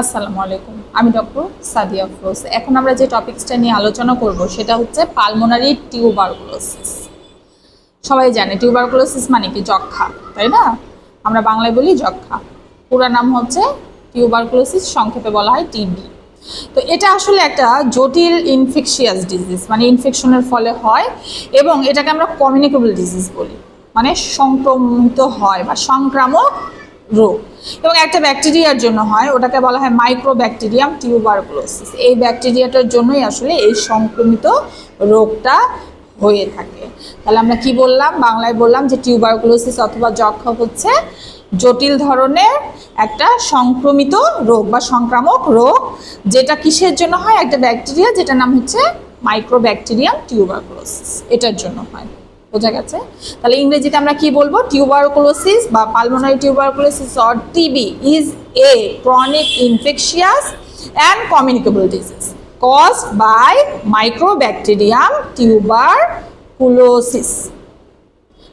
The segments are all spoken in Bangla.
আসসালামু আলাইকুম। আমি ডক্টর সাদিয়া ফ্রোজ। এখন আমরা যে টপিকসটা নিয়ে আলোচনা করব, সেটা হচ্ছে পালমোনারি টিউবারকুলোসিস সবাই জানে টিউবারকুলোসিস মানে কি? যক্ষা তাই না? আমরা বাংলায় বলি যক্ষা পুরো নাম হচ্ছে টিউবারকুলোসিস সংক্ষেপে বলা হয় টিবি তো এটা আসলে একটা জটিল ইনফেকশিয়াস ডিজিজ মানে ইনফেকশনের ফলে হয় এবং এটাকে আমরা কমিউনিকেবল ডিজিজ বলি। মানে সংক্রমিত হয় বা সংক্রামক রোগ। এবং একটা ব্যাকটেরিয়ার জন্য হয়, ওটাকে বলা হয় মাইক্রোব্যাকটেরিয়াম টিউবারকুলোসিস এই ব্যাকটেরিয়াটার জন্যই আসলে এই সংক্রমিত রোগটা হয়ে থাকে। তাহলে আমরা কি বললাম? বাংলায় বললাম যে টিউবারকুলোসিস অথবা যক্ষা হচ্ছে জটিল ধরনের একটা সংক্রমিত রোগ বা সংক্রামক রোগ, যেটা কিসের জন্য হয়? একটা ব্যাকটেরিয়া যেটার নাম হচ্ছে মাইক্রো মাইক্রোব্যাকটেরিয়াম টিউবারকুলোসিস এটার জন্য হয়। বোঝা গেছে। তাহলে ইংরেজিতে আমরা কি বলব? টিউবারকুলোসিস বা pulmonary tuberculosis or TB is a chronic infectious and communicable disease caused by microbacterium tuberculosis.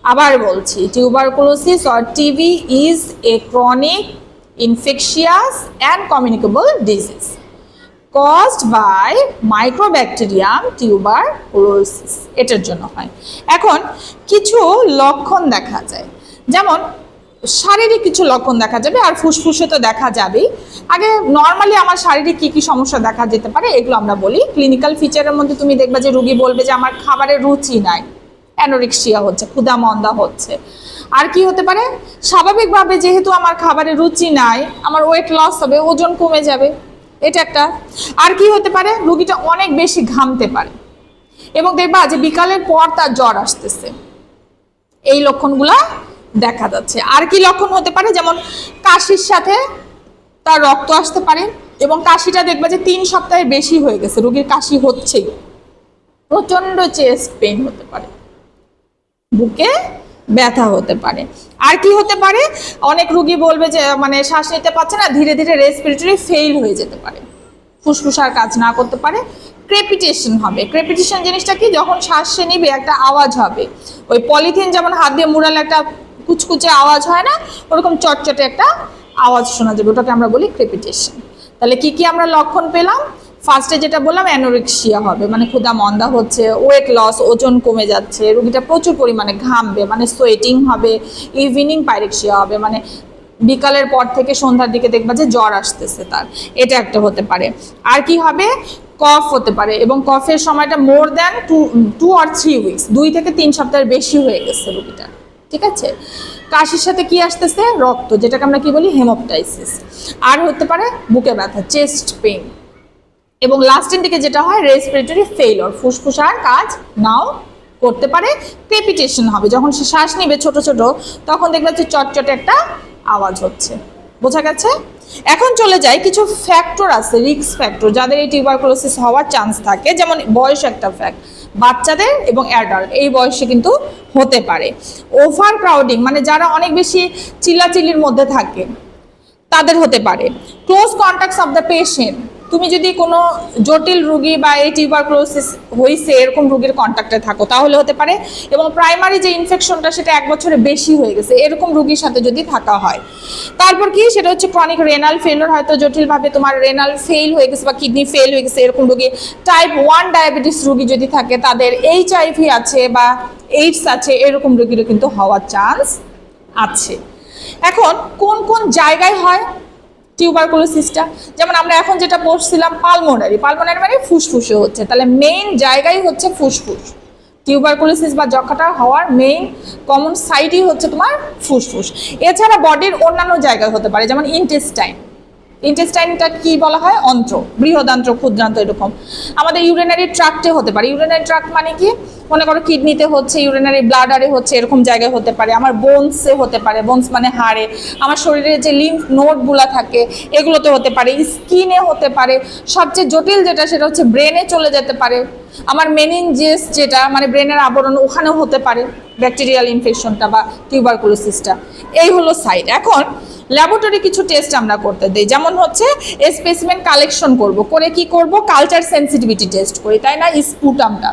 আবার বলছি tuberculosis or TB is a chronic infectious and communicable disease caused by microbacterium tuberculosis এটার জন্য হয়। এখন কিছু লক্ষণ দেখা যায়। যেমন, শারীরিক কিছু লক্ষণ দেখা যাবে, আর ফুসফুসে তো দেখা যাবেই। আগে নর্মালি আমার শারীরিক কি কি সমস্যা দেখা যেতে পারে, এগুলো আমরা বলি। ক্লিনিক্যাল ফিচারের মধ্যে তুমি দেখবে যে রুগী বলবে যে আমার খাবারের রুচি নাই। অ্যানোরিক্সিয়া হচ্ছে, ক্ষুধা মন্দা হচ্ছে। আর কি হতে পারে? স্বাভাবিকভাবে যেহেতু আমার খাবারের রুচি নাই, আমার ওয়েট লস হবে, ওজন কমে যাবে। এটা একটা। আর কি হতে পারে? রুগীটা অনেক বেশি ঘামতে পারে। এবং দেখবা যে বিকালের পর তার জ্বর আসতেছে। এই লক্ষণগুলা দেখা যাচ্ছে। আর কি লক্ষণ হতে পারে? যেমন কাশির সাথে তার রক্ত আসতে পারে এবং কাশিটা দেখবা যে তিন সপ্তাহের বেশি হয়ে গেছে। রুগীর কাশি হচ্ছেই। প্রচণ্ড চেস্ট পেন হতে পারে। বুকে ব্যথা হতে পারে। আর কি হতে পারে? অনেক রুগী বলবে যে মানে শ্বাস নিতে পারছে না, ধীরে ধীরে রেসপিরেটরি ফেইল হয়ে যেতে পারে। ফুসফুস আর কাজ না করতে পারে। ক্রেপিটেশন হবে। ক্রেপিটেশন জিনিসটা কি? যখন শ্বাস সে নিবে, একটা আওয়াজ হবে। ওই পলিথিন যেমন হাত দিয়ে মুড়ালে একটা কুচকুচে আওয়াজ হয় না, ওরকম চটচটে একটা আওয়াজ শোনা যাবে। ওটাকে আমরা বলি ক্রেপিটেশন তাহলে কি কি আমরা লক্ষণ পেলাম? ফার্স্টে যেটা বললাম অ্যানোরেক্সিয়া হবে মানে ক্ষুদা মন্দা হচ্ছে ওয়েট লস ওজন কমে যাচ্ছে, রুগীটা প্রচুর পরিমাণে ঘামবে মানে সোয়েটিং হবে ইভিনিং পাইরেক্সিয়া হবে মানে বিকালের পর থেকে সন্ধ্যার দিকে দেখবা যে জ্বর আসতেছে তার। এটা একটা হতে পারে। আর কি হবে? কফ হতে পারে এবং কফের সময়টা more than two two or three weeks দুই থেকে তিন সপ্তাহের বেশি হয়ে গেছে রুগীটা। ঠিক আছে? কাশির সাথে কি আসতেছে? রক্ত, যেটাকে আমরা কি বলি? হেমোপটাইসিস আর হতে পারে বুকে ব্যথা চেস্ট পেইন এবং লাস্টের দিকে যেটা হয় রেসপিরেটরি ফেইলর ফুসফুস আর কাজ নাও করতে পারে ক্রেপিটেশন হবে। যখন সে শ্বাস নিবে ছোট ছোট, তখন দেখবে যে চটচটে একটা আওয়াজ হচ্ছে। বোঝা গেছে? এখন চলে যাই, কিছু ফ্যাক্টর আছে রিক্স ফ্যাক্টর যাদের এই টিউবারকুলোসিস হওয়ার চান্স থাকে, যেমন বয়স একটা ফ্যাক্ট বাচ্চাদের এবং অ্যাডাল্ট এই বয়সে কিন্তু হতে পারে। ওভার ক্রাউডিং মানে যারা অনেক বেশি চিল্লাচিল্লির মধ্যে থাকে, তাদের হতে পারে। Close contacts of the patient তুমি যদি কোনো জটিল রুগী বা এই টিউবার টিউবারক্লোসিস হয়েছে এরকম রুগীর কন্ট্যাক্টে থাকো, তাহলে হতে পারে। এবং প্রাইমারি যে ইনফেকশনটা সেটা এক বছরে বেশি হয়ে গেছে, এরকম রুগীর সাথে যদি থাকা হয়। তারপর কি, সেটা হচ্ছে ক্রনিক রেনাল ফেলোর হয়তো জটিলভাবে তোমার রেনাল ফেল হয়ে গেছে বা কিডনি ফেল হয়ে গেছে, এরকম রুগী টাইপ ওয়ান ডায়াবেটিস রুগী যদি থাকে, তাদের এইচ আইভি আছে বা এইডস আছে, এরকম রুগীরও কিন্তু হওয়ার চান্স আছে। এখন কোন কোন জায়গায় হয়? টিউবারকুলোসিসটা যেমন আমরা এখন যেটা পড়ছিলাম পালমোনারি পালমোনারি মানে ফুসফুসে হচ্ছে। তাহলে মেইন জায়গাই হচ্ছে ফুসফুস। টিউবারকুলোসিস বা যক্ষাটা হওয়ার মেইন কমন সাইডই হচ্ছে তোমার ফুসফুস। এছাড়া বডির অন্যান্য জায়গায় হতে পারে, যেমন ইন্টেস্টাইন ইন্টেস্টাইনটা কি বলা হয়? অন্ত্র। বৃহদান্ত্র ক্ষুদ্রান্ত এরকম। আমাদের ইউরিনারি ট্রাক্টে হতে পারে। ইউরিনারি ট্রাক্ট মানে কি? মনে করো কিডনিতে হচ্ছে ইউরিনারি ব্লাডারে হচ্ছে, এরকম জায়গায় হতে পারে। আমার বোনসে হতে পারে। বোনস মানে হাড়ে। আমার শরীরে যে লিম্ফ নোটগুলো থাকে, এগুলোতে হতে পারে। স্কিনে হতে পারে। সবচেয়ে জটিল যেটা, সেটা হচ্ছে ব্রেনে চলে যেতে পারে। আমার মেনিনজেস যেটা মানে ব্রেনের আবরণ, ওখানেও হতে পারে। ব্যাকটেরিয়াল ইনফেকশনটা বা টিউবারকুলোসিসটা এই হলো সাইড এখন ল্যাবরেটরি কিছু টেস্ট আমরা করতে দিই। যেমন হচ্ছে স্পেসিমেন কালেকশন করব। করে কি করব? কালচার সেন্সিটিভিটি টেস্ট করি, তাই না? স্পুটামটা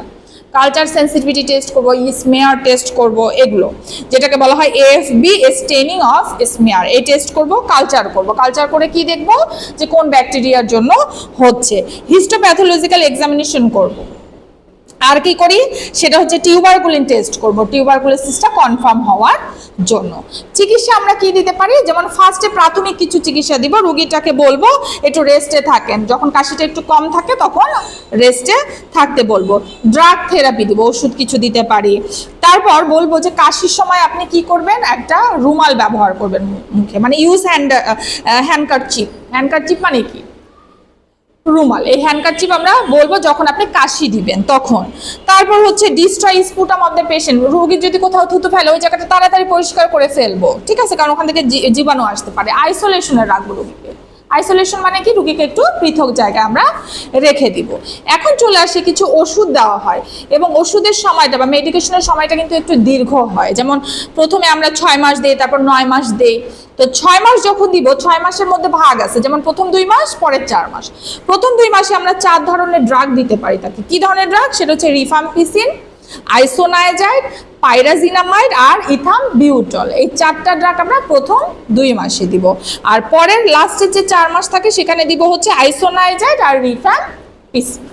কালচার সেন্সিটিভিটি টেস্ট করব স্মেয়ার টেস্ট করব, এগুলো। যেটাকে বলা হয় এএফবি স্টেনিং অফ স্মেয়ার এই টেস্ট করব কালচার করব। কালচার করে কি দেখব? যে কোন ব্যাকটেরিয়ার জন্য হচ্ছে। হিস্টোপ্যাথোলজিক্যাল এক্সামিনেশন করব। আর কি করি? সেটা হচ্ছে টিউবারকুলিন টেস্ট করব। টিউবারকুলোসিসটা কনফার্ম হওয়ার জন্য। চিকিৎসা আমরা কি দিতে পারি? যেমন ফার্স্টে প্রাথমিক কিছু চিকিৎসা দিব, রুগীটাকে বলব, একটু রেস্টে থাকেন। যখন কাশিটা একটু কম থাকে, তখন রেস্টে থাকতে বলব। ড্রাগ থেরাপি দিব, ওষুধ কিছু দিতে পারি। তারপর বলব যে কাশির সময় আপনি কি করবেন? একটা রুমাল ব্যবহার করবেন মুখে। মানে ইউজ হ্যান্ড হ্যান্ডকারচিপ হ্যান্ডকারচিপ মানে কি? রুমাল, এই হ্যান্ডকারচিপ আমরা বলব যখন আপনি কাশি দিবেন, তখন। তারপর হচ্ছে destroy sputum of the patient রোগীর যদি কোথাও থুতু ফেলে, ওই জায়গাটা তাড়াতাড়ি পরিষ্কার করে ফেলব, ঠিক আছে? কারণ ওখান থেকে জীবাণু আসতে পারে। আইসোলেশনে রাখব রোগীকে। আইসোলেশন মানে কি? রুগীকে একটু পৃথক জায়গায় আমরা রেখে দিব। এখন চলে আসে, কিছু ওষুধ দেওয়া হয়। এবং ওষুধের সময়টা বা মেডিকেশনের সময়টা কিন্তু একটু দীর্ঘ হয়। যেমন প্রথমে আমরা ছয় মাস দিই, তারপর নয় মাস দেই। তো ছয় মাস যখন দিব, ছয় মাসের মধ্যে ভাগ আছে। যেমন প্রথম দুই মাস, পরের চার মাস। প্রথম দুই মাসে আমরা চার ধরনের ড্রাগ দিতে পারি তাকে। কি ধরনের ড্রাগ সেটা হচ্ছে রিফাম্পিসিন আইসোনাইজাইড পাইরাজিনামাইড আর ইথাম বিউটল এই চারটা ড্রাগ আমরা প্রথম দুই মাসে দিব। আর পরের লাস্টের যে চার মাস থাকে, সেখানে দিব হচ্ছে আইসোনাইজাইড আর রিফাম রিফাম্পিসিন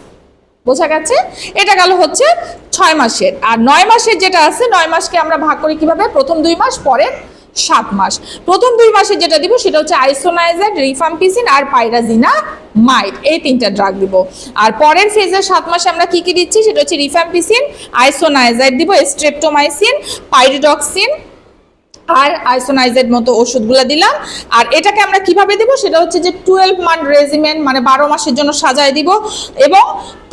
বোঝা গেছে? এটা গেল হচ্ছে ছয় মাসের। আর নয় মাসের যেটা আছে, নয় মাসকে আমরা ভাগ করি কীভাবে? প্রথম দুই মাস, পরের সাত মাস। প্রথম দুই মাসে যেটা দিব সেটা হচ্ছে আইসোনাইজার রিফাম্পিসিন আর পাইরাজিনা মাইট। এই তিনটা ড্রাগ দিব। আর পরের ফেজের সাত মাসে আমরা কি কি দিচ্ছি? সেটা হচ্ছে রিফাম্পিসিন আইসোনাইজাইড দিব স্ট্রেপ্টোমাইসিন পাইরিডক্সিন আর আইসোনাইজের মতো ওষুধগুলো দিলাম। আর এটাকে আমরা কীভাবে দিব? সেটা হচ্ছে যে টুয়েলভ মান্থ রেজিমেন্ট মানে বারো মাসের জন্য সাজায় দিব এবং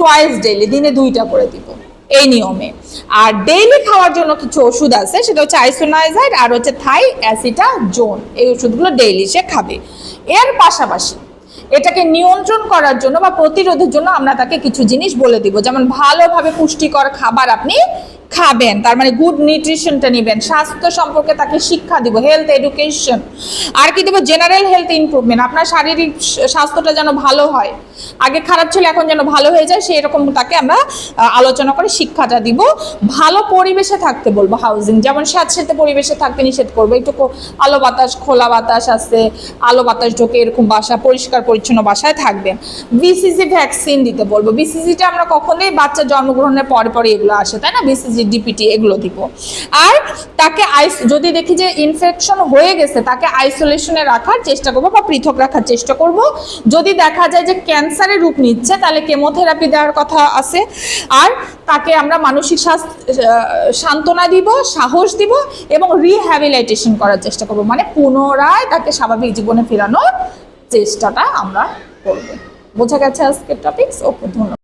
টয়েস ডেইলি দিনে দুইটা করে দিব। এই নিয়মে। আর ডেইলি খাওয়ার জন্য কিছু ওষুধ আছে, সেটা হচ্ছে আইসোনাইজাইড আর হচ্ছে থাই অ্যাসিটা জোন এই ওষুধগুলো ডেইলি সে খাবে। এর পাশাপাশি এটাকে নিয়ন্ত্রণ করার জন্য বা প্রতিরোধের জন্য আমরা তাকে কিছু জিনিস বলে দিব। যেমন ভালোভাবে পুষ্টিকর খাবার আপনি খাবেন, তার মানে গুড নিউট্রিশনটা নেবেন। স্বাস্থ্য সম্পর্কে তাকে শিক্ষা দিব হেলথ এডুকেশন আর কি দেবো? জেনারেল হেলথ ইমপ্রুভমেন্ট আপনার শারীরিক স্বাস্থ্যটা যেন ভালো হয়। আগে খারাপ ছিল, এখন যেন ভালো হয়ে যায়, সেই রকম তাকে আমরা আলোচনা করে শিক্ষাটা দিব। ভালো পরিবেশে থাকতে বলব হাউজিং যেমন স্যাঁতস্যাঁতে পরিবেশে থাকতে নিষেধ করব। একটু আলো বাতাস, খোলা বাতাস আছে, আলো বাতাস ঢোকে, এরকম বাসা, পরিষ্কার, পরিচ্ছন্ন বাসায় থাকবেন। বিসিজি ভ্যাকসিন দিতে বলব। বিসিজিটা আমরা কখনোই বাচ্চা জন্মগ্রহণের পরে পরে এগুলো আসে, তাই না? বিসিজি ডিপিটি এগুলো দিব। আর তাকে আইস, যদি দেখি যে ইনফেকশন হয়ে গেছে, তাকে আইসোলেশনে রাখার চেষ্টা করব বা পৃথক রাখার চেষ্টা করব। যদি দেখা যায় যে ক্যান্সারের রূপ নিচ্ছে, তাহলে কেমোথেরাপি দেওয়ার কথা আছে। আর তাকে আমরা মানসিক সান্ত্বনা দিব, সাহস দিব এবং রিহ্যাবিলাইটেশন করার চেষ্টা করব। মানে পুনরায় তাকে স্বাভাবিক জীবনে ফেরানোর চেষ্টাটা আমরা করব। বোঝা গেছে আজকের টপিকস ওকে, ধন্যবাদ।